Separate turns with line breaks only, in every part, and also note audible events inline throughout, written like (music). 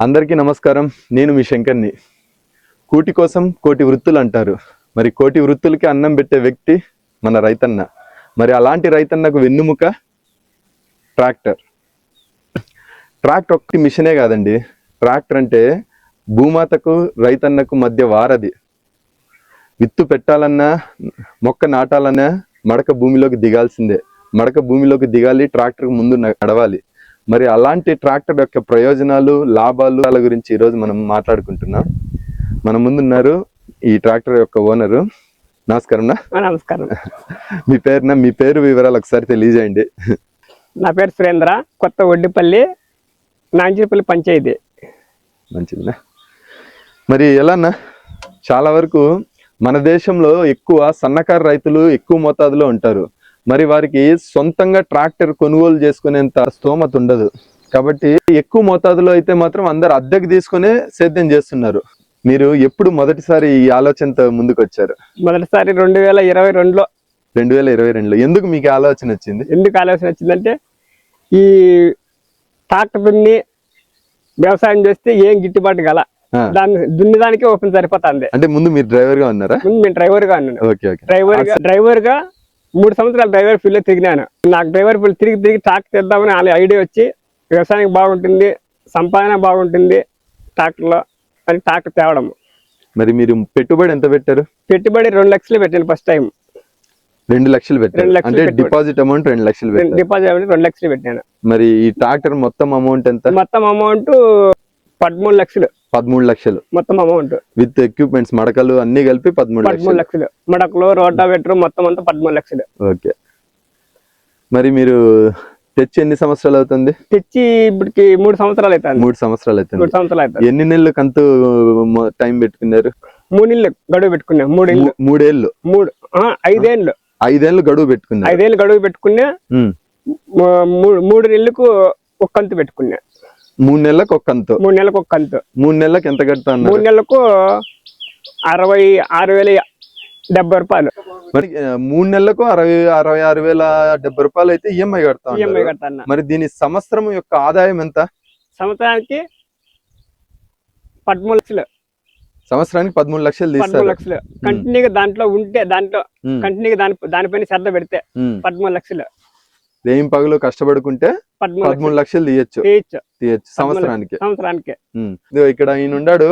అందరికీ నమస్కారం. నేను మీ శంకర్ని. కూటి కోసం కోటి వృత్తులు అంటారు. మరి కోటి వృత్తులకి అన్నం పెట్టే వ్యక్తి మన రైతన్న. మరి అలాంటి రైతన్నకు వెన్నుముక ట్రాక్టర్. ట్రాక్టర్ ఒకటి మిషనే కాదండి. ట్రాక్టర్ అంటే భూమాతకు రైతన్నకు మధ్య వారది విత్తు పెట్టాలన్నా మొక్క నాటాలన్నా మడక భూమిలోకి దిగాల్సిందే. మడక భూమిలోకి దిగాలి ట్రాక్టర్ ముందు నడవాలి. మరి అలాంటి ట్రాక్టర్ యొక్క ప్రయోజనాలు లాభాలు వాళ్ళ గురించి ఈరోజు మనం మాట్లాడుకుంటున్నాం. మన ముందున్నారు ఈ ట్రాక్టర్ యొక్క ఓనరు. నమస్కారం
నమస్కారం. (laughs)
మీ పేరున మీ పేరు వివరాలు ఒకసారి తెలియజేయండి.
నా పేరు సురేంద్ర కొత్త ఒడ్డిపల్లి నాంచిపల్లి పంచాయతీ.
మంచిదినా మరి ఎలానా చాలా వరకు మన దేశంలో ఎక్కువ సన్నకారు రైతులు ఎక్కువ మోతాదులో ఉంటారు. మరి వారికి సొంతంగా ట్రాక్టర్ కొనుగోలు చేసుకునేంత స్తోమత ఉండదు. కాబట్టి ఎక్కువ మోతాదులో అయితే మాత్రం అందరు అద్దెకు తీసుకునే సేద్యం చేస్తున్నారు. మీరు ఎప్పుడు మొదటిసారి ఈ ఆలోచనతో ముందుకు వచ్చారు
మొదటిసారి రెండు వేల ఇరవై రెండులో.
రెండు వేల ఇరవై రెండులో. ఎందుకు మీకు ఆలోచన వచ్చింది?
ఎందుకు ఆలోచన వచ్చిందంటే ఈ ట్రాక్టర్ దున్ని వ్యవసాయం చేస్తే ఏం గిట్టుబాటు గల. దాన్ని దున్నిదానికే ఓపెన్ సరిపోతుంది.
అంటే ముందు మీరు డ్రైవర్గా ఉన్నారా?
ముందు నేను డ్రైవర్గా ఉన్నాను డ్రైవర్గా డ్రైవర్గా మూడు సంవత్సరాలు డ్రైవర్ ఫీల్డ్లో తిరిగినాను నాకు డ్రైవర్ ఫీల్డ్ తిరిగి తిరిగి ట్రాక్టర్ తెద్దామని వాళ్ళ ఐడియా వచ్చి వ్యవసాయం బాగుంటుంది సంపాదన బాగుంటుంది ట్రాక్టర్లో అని ట్రాక్టర్ తేవడం.
మరి మీరు పెట్టుబడి ఎంత పెట్టారు?
పెట్టుబడి రెండు లక్షలు పెట్టాను ఫస్ట్ టైం
రెండు లక్షలు పెట్టారు. అంటే. డిపాజిట్ అమౌంట్ రెండు లక్షలు
డిపాజిట్ అవ్వడం రెండు లక్షలు పెట్టాను.
మరి ఈ ట్రాక్టర్ మొత్తం అమౌంట్ ఎంత?
మొత్తం అమౌంట్ పదమూడు లక్షలు.
పదమూడు లక్షలు.
మొత్తం అమౌంట్.
విత్ ఎక్విప్మెంట్స్ మడకలు అన్ని కలిపి పదమూడు
పదమూడు
లక్షలు.
మడకలు రోటావేటర్ మొత్తం అంతా పదమూడు లక్షలు.
ఓకే. మరి మీరు తెచ్చి ఎన్ని సంవత్సరాలు అవుతుంది?
తెచ్చి ఇప్పటికి మూడు సంవత్సరాలు అవుతుంది.
మూడు సంవత్సరాలు అవుతుంది.
మూడు సంవత్సరాలు అవుతుంది.
ఎన్ని నెలలు కంతు టైం పెట్టుకున్నారు?
మూడు ఇళ్ళు గడువు పెట్టుకున్నా. మూడు
మూడేళ్ళు.
మూడు ఆ, ఐదేళ్ళు.
ఐదేళ్ళు గడువు పెట్టుకున్నారు.
ఐదేళ్ళు గడువు పెట్టుకున్నా మూడు నెలలకు ఒక కంతు పెట్టుకున్నా.
మూడు నెలలకు ఒక కంతు.
మూడు నెలలకు ఒక కంతు.
మూడు నెలలకు ఎంత కడతా అన్నారు?
మూడు నెలలకు అరవై ఆరు వేల డెబ్బై రూపాయలు.
మరి మూడు నెలలకు అరవై అరవై ఆరు వేల డెబ్బై రూపాయలు అయితే ఈఎంఐ కడతా
ఈఎంఐ
ఉన్నారు
కడతాను
మరి దీని సంవత్సరం యొక్క ఆదాయం ఎంత?
సంవత్సరానికి పదమూడు లక్షలు.
సంవత్సరానికి పదమూడు లక్షలు
పదమూడు లక్షలు. కంటిన్యూగా దాంట్లో ఉంటే దాంట్లో కంటిన్యూగా దాని దానిపైన శ్రద్ధ పెడితే. పదమూడు లక్షలు.
రేయం పగలు కష్టపడుకుంటే
పదమూడు లక్షలు
తీయచ్చు. తీయచ్చు. సంవత్సరానికి.
సంవత్సరానికి.
ఇక్కడ ఈయన ఉన్నాడు.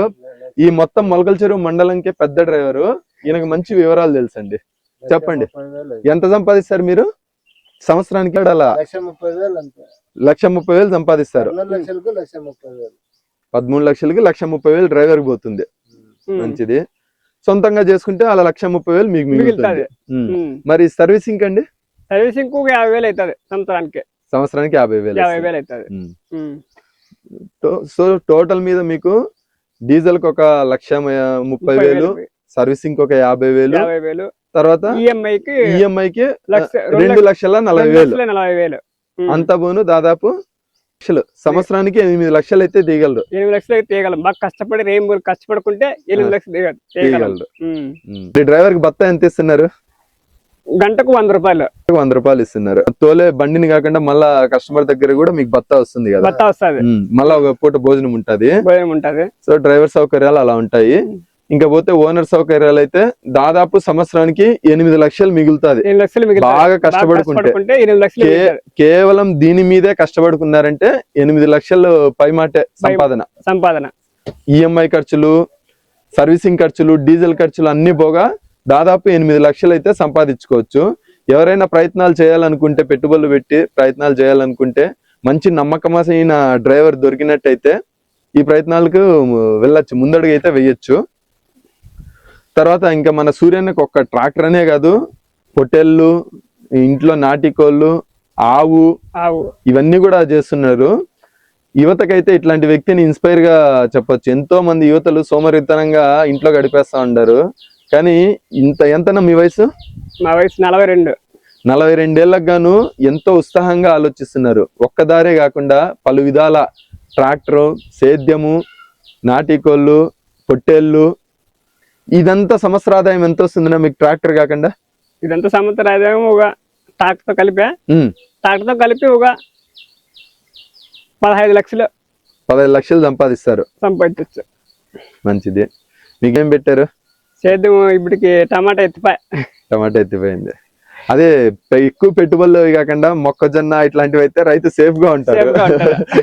ఈ మొత్తం మొలకల చెరువు మండలంకే పెద్ద డ్రైవరు. ఈయనకు మంచి వివరాలు తెలుసండి. చెప్పండి. ఎంత సంపాదిస్తారు మీరు? సంవత్సరానికి అలా
లక్ష ముప్పై వేలు
సంపాదిస్తారు. పదమూడు లక్షలకి లక్ష ముప్పై వేలు డ్రైవర్ పోతుంది. మంచిది. సొంతంగా చేసుకుంటే అలా లక్ష ముప్పై వేలు మీకు మిగులుతుంది. మరి సర్వీసింగ్ అండి
సర్వీసింగ్కు యాభై వేలు అవుతుంది సంవత్సరానికి.
సంవత్సరానికి యాభై వేలు
యాభై. వేలు అవుతుంది
సో టోటల్ మీద మీకు డీజిల్కి ఒక లక్ష ముప్పై వేలు సర్వీసింగ్ ఒక యాభై వేలు
యాభై వేలు.
తర్వాత
ఈఎంఐ కి
ఈఎంఐ కి రెండు లక్షల నలభై వేలు.
నలభై వేలు.
అంత పోను దాదాపు లక్షలు. సంవత్సరానికి ఎనిమిది లక్షలు అయితే తీయగలరు
ఎనిమిది లక్షలు అయితే తీయగలం బాగా కష్టపడి రేంబుల్ కష్టపడుకుంటే ఎనిమిది. లక్షలు ఉమ్.
ఈ డ్రైవర్కి బత్తా ఎంత ఇస్తున్నారు?
గంటకు వంద రూపాయలు.
వంద రూపాయలు ఇస్తున్నారు. తోలే బండిని కాకుండా మళ్ళా కస్టమర్ దగ్గర కూడా మీకు బత్తా వస్తుంది కదా.
బత్తా వస్తుంది.
మళ్ళా ఒక పూట భోజనం ఉంటది.
భోజనం ఉంటది.
సో డ్రైవర్ సౌకర్యాలు అలా ఉంటాయి. ఇంకా పోతే ఓనర్ సౌకర్యాలు అయితే దాదాపు సంవత్సరానికి ఎనిమిది లక్షలు మిగులుతుంది. బాగా కష్టపడుకుంటే. కేవలం దీని మీదే కష్టపడుకున్నారంటే ఎనిమిది లక్షలు పైమాటే సంపాదన.
సంపాదన.
ఈఎంఐ ఖర్చులు సర్వీసింగ్ ఖర్చులు డీజిల్ ఖర్చులు అన్ని పోగా దాదాపు ఎనిమిది లక్షలు అయితే సంపాదించుకోవచ్చు. ఎవరైనా ప్రయత్నాలు చేయాలనుకుంటే పెట్టుబడులు పెట్టి ప్రయత్నాలు చేయాలనుకుంటే మంచి నమ్మకమైన డ్రైవర్ దొరికినట్టయితే ఈ ప్రయత్నాలకు వెళ్ళొచ్చు. ముందడుగు అయితే వెయ్యొచ్చు తర్వాత ఇంకా మన సూర్యన్నకు ఒక్క ట్రాక్టర్ అనే కాదు పొట్టెళ్ళు ఇంట్లో నాటికోళ్ళు ఆవు
ఆవు.
ఇవన్నీ కూడా చేస్తున్నారు. యువతకైతే ఇట్లాంటి వ్యక్తిని ఇన్స్పైర్గా చెప్పొచ్చు. ఎంతో మంది యువతలు సోమరితనంగా ఇంట్లో గడిపేస్తా ఉంటారు కానీ ఇంత ఎంతనా మీ వయసు?
మా వయసు నలభై రెండు.
నలభై రెండేళ్ళకు గాను ఎంతో ఉత్సాహంగా ఆలోచిస్తున్నారు. ఒక్కదారే కాకుండా పలు విధాల ట్రాక్టర్ సేద్యము నాటికోళ్ళు పొట్టేళ్ళు. ఇదంతా సంవత్సర ఆదాయం ఎంత వస్తుందన్నా మీకు ట్రాక్టర్ కాకుండా?
ఇదంతా సంవత్సరం ఆదాయం ఒక ట్రాక్టర్తో కలిపే.
ఉమ్,
ట్రాక్టర్తో కలిపి ఒక పదహైదు లక్షలు
పదహైదు లక్షలు సంపాదిస్తారు.
సంపాదించచ్చు.
మంచిది. మీకేం పెట్టారు?
సేద్యం ఇప్పటికి టమాటా ఎత్తిపాయ.
టమాటా ఎత్తిపోయింది. అదే ఎక్కువ పెట్టుబడులు కాకుండా మొక్కజొన్న ఇట్లాంటివి అయితే రైతు సేఫ్గా ఉంటారు.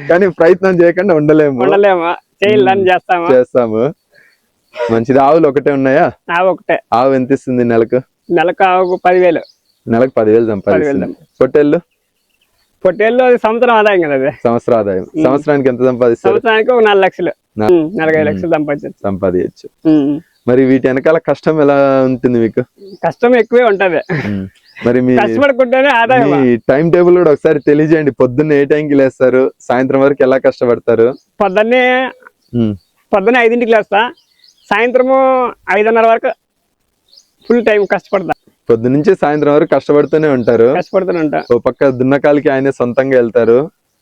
కానీ ప్రయత్నం చేయకుండా ఉండలేము.
ఉండలేమా. చేయాలని చేస్తామా.
చేస్తాము. మంచిది ఆవులు ఒకటే ఉన్నాయా?
ఆ ఒకటే.
ఆవు ఎంత ఇస్తుంది నెలకు?
నెలకు ఆవుకు పదివేలు.
నెలకు పదివేలు సంపాదిస్తుంది. పొట్టేళ్ళు?
పొట్టేళ్ళు అది సంవత్సరం ఆదాయం కదా అది.
సంవత్సర ఆదాయం. సంవత్సరానికి ఎంత సంపాదిస్తారు?
సంవత్సరానికి ఒక నాలుగు లక్షలు. నలభై లక్షలు సంపాదించచ్చు. ఉమ్.
మరి వీటి వెనకాల కష్టం ఎలా ఉంటుంది మీకు?
కష్టం ఎక్కువే ఉంటది.
మరి మీ టైం టేబుల్ కూడా ఒకసారి తెలియజేయండి. పొద్దున్న ఏ టైంకి లేస్తారు? సాయంత్రం వరకు ఎలా కష్టపడతారు?
పొద్దున్నే. పొద్దున్నే ఐదింటికి లేస్తా. సాయంత్రము ఐదున్నర వరకు ఫుల్ టైం కష్టపడతా.
పొద్దు నుంచి సాయంత్రం వరకు కష్టపడుతూనే ఉంటారు.
కష్టపడుతూనే ఉంటా.
ఓ పక్క దున్నకాలకి ఆయనే సొంతంగా వెళ్తారు.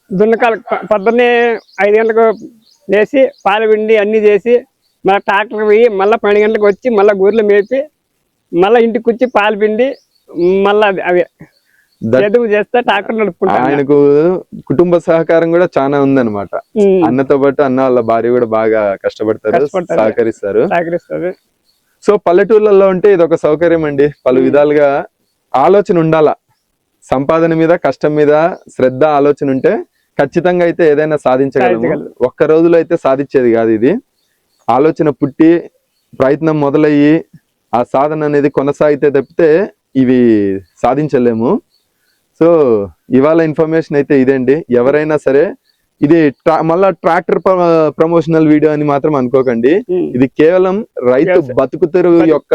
దున్నకాలు పొద్దున్నే ఐదు గంటలకు లేచి పాలు పిండి అన్ని చేసి మళ్ళీ ట్రాక్టర్ పోయి మళ్ళీ పన్నెండు గంటలకు వచ్చి మళ్ళీ గొర్రెలు మేపి మళ్ళీ ఇంటికి వచ్చి పాలు పిండి మళ్ళీ అవి చేస్తే ట్రాక్టర్ నడుపుకుంటాను
ఆయనకు కుటుంబ సహకారం కూడా చాలా ఉందన్నమాట. అన్నతో పాటు అన్న వాళ్ళ భార్య కూడా బాగా కష్టపడతారు. సహకరిస్తారు. సో పల్లెటూర్లలో ఉంటే ఇది ఒక సౌకర్యం అండి. పలు విధాలుగా ఆలోచన ఉండాల. సంపాదన మీద కష్టం మీద శ్రద్ధ ఆలోచన ఉంటే ఖచ్చితంగా అయితే ఏదైనా సాధించగలము.
సాధించగలం.
ఒక్క రోజులో అయితే సాధించేది కాదు ఇది. ఆలోచన పుట్టి ప్రయత్నం మొదలయ్యి ఆ సాధన అనేది కొనసాగితే తప్పితే ఇవి సాధించలేము. సో ఇవాళ ఇన్ఫర్మేషన్ అయితే ఇదండి ఎవరైనా సరే ఇది ట్రా మళ్ళా ట్రాక్టర్ ప్రమోషనల్ వీడియో అని మాత్రం అనుకోకండి. ఇది కేవలం రైతు
వ్యవసాయం.
బతుకు తెరువు యొక్క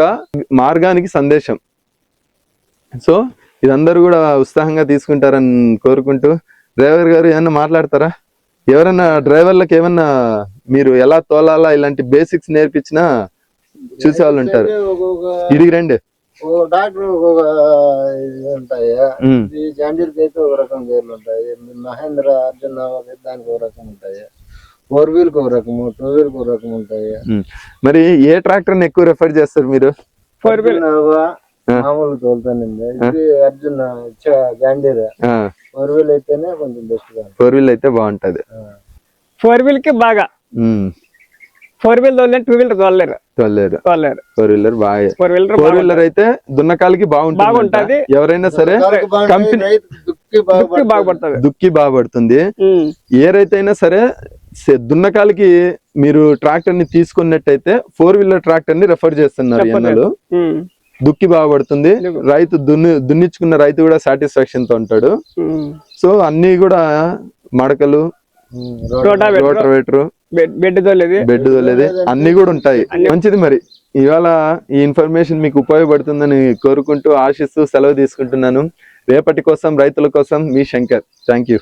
మార్గానికి సందేశం. సో ఇదందరూ కూడా ఉత్సాహంగా తీసుకుంటారని కోరుకుంటూ డ్రైవర్ గారు ఏమన్నా మాట్లాడతారా? ఎవరన్నా డ్రైవర్లకు ఏమన్నా మీరు ఎలా తోలాలా ఇలాంటి బేసిక్స్ నేర్పించినా చూసే వాళ్ళు ఉంటారు ఇడికి రండి.
డాక్టర్ ఒక్కొక్క ఇది ఉంటాయి. జాండీర్కి అయితే ఒక రకం పేర్లు ఉంటాయి. మహేంద్ర అర్జున్ దానికి ఒక రకం ఉంటాయి. ఫోర్ వీల్ ఒక రకము టూ వీల్ ఒక రకం ఉంటాయి.
మరి ఏ ట్రాక్టర్ ఎక్కువ రెఫర్ చేస్తారు మీరు?
Four wheel.
మామూలు తోలుతానండి ఇది అర్జున్
ఆ,
ఫోర్ వీల్ అయితేనే కొంచెం బెస్ట్గా.
ఫోర్ వీల్ అయితే బాగుంటది.
ఫోర్ వీల్కి బాగా. ఫోర్ వీల్ తోలలేరు టూ వీలర్ తోలలేరు.
తోలేరు
తోలలేరు.
ఫోర్ వీలర్ బాగా.
ఫోర్ వీలర్
ఫోర్ వీలర్ అయితే దున్నకాలకి బాగుంటుంది
బాగుంటది.
ఎవరైనా సరే కంపెనీ
దుక్కి బాగా
బాగుపడుతుంది.
దుక్కి బాగుపడుతుంది. ఏ రైతైనా సరే దున్నకాలకి మీరు ట్రాక్టర్ని తీసుకున్నట్టయితే ఫోర్ వీలర్ ట్రాక్టర్ని రెఫర్ చేస్తున్నారు ఎన్నలు దుక్కి బాగుపడుతుంది. రైతు దున్ని దున్నిచ్చుకున్న రైతు కూడా సాటిస్ఫాక్షన్తో ఉంటాడు. సో అన్ని కూడా మడకలు
రోటావేటర్.
రోటవేటర్.
బెడ్ తోలేది.
బెడ్ తోలేది. అన్ని కూడా ఉంటాయి. మంచిది మరి. ఇవాళ ఈ ఇన్ఫర్మేషన్ మీకు ఉపయోగపడుతుందని కోరుకుంటూ ఆశిస్తూ సెలవు తీసుకుంటున్నాను. రేపటి కోసం రైతుల కోసం మీ శంకర్. Thank you